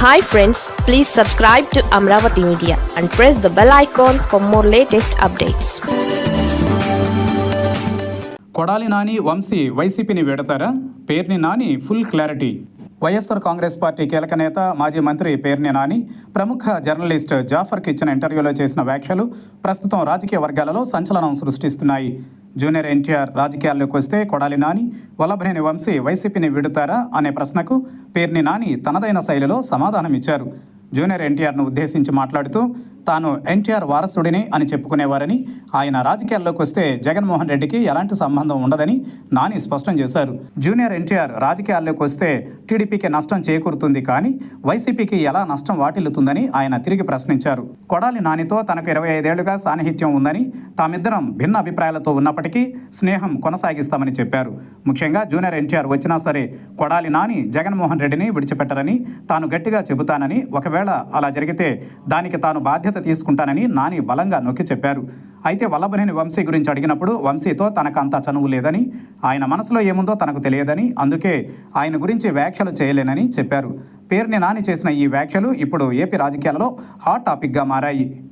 Hi friends please subscribe to Amaravati media and press the bell icon for more latest updates Kodali Nani Vamsi వైసీపీని వీడతారా? Perni Nani full clarity. YSR Congress party కీలక నేత మాజీ మంత్రి పేర్ని నాని ప్రముఖ journalist జాఫర్కి ఇచ్చిన ఇంటర్వ్యూలో చేసిన వ్యాఖ్యలు ప్రస్తుతం రాజకీయ వర్గాలలో సంచలనం సృష్టిస్తున్నాయి. జూనియర్ ఎన్టీఆర్ రాజకీయాల్లోకి వస్తే కొడాలి నాని వల్లభనేని వంశీ వైసీపీని విడుతారా అనే ప్రశ్నకు పేర్ని నాని తనదైన శైలిలో సమాధానం ఇచ్చారు జూనియర్ ఎన్టీఆర్ను ఉద్దేశించి మాట్లాడుతూ తాను ఎన్టీఆర్ వారసుడిని అని చెప్పుకునేవారని ఆయన రాజకీయాల్లోకి వస్తే జగన్మోహన్ రెడ్డికి ఎలాంటి సంబంధం ఉండదని నాని స్పష్టం చేశారు. జూనియర్ ఎన్టీఆర్ రాజకీయాల్లోకి వస్తే టీడీపీకి నష్టం చేకూరుతుంది కానీ వైసీపీకి ఎలా నష్టం వాటిల్లుతుందని ఆయన తిరిగి ప్రశ్నించారు. కొడాలి నానితో తనకు ఇరవై ఐదేళ్ళుగా సాన్నిహిత్యం ఉందని తామిద్దరం భిన్న అభిప్రాయాలతో ఉన్నప్పటికీ స్నేహం కొనసాగిస్తామని చెప్పారు. ముఖ్యంగా జూనియర్ ఎన్టీఆర్ వచ్చినా సరే కొడాలి నాని జగన్మోహన్ రెడ్డిని విడిచిపెట్టరని తాను గట్టిగా చెబుతానని ఒకవేళ అలా జరిగితే దానికి తాను బాధ్యత తీసుకుంటానని నాని బలంగా నొక్కి చెప్పారు. అయితే వల్లభనేని వంశీ గురించి అడిగినప్పుడు వంశీతో తనకు అంత చనువు లేదని ఆయన మనసులో ఏముందో తనకు తెలియదని అందుకే ఆయన గురించి వ్యాఖ్యలు చేయలేనని చెప్పారు. పేరుని నాని చేసిన ఈ వ్యాఖ్యలు ఇప్పుడు ఏపీ రాజకీయాలలో హాట్ టాపిక్గా మారాయి.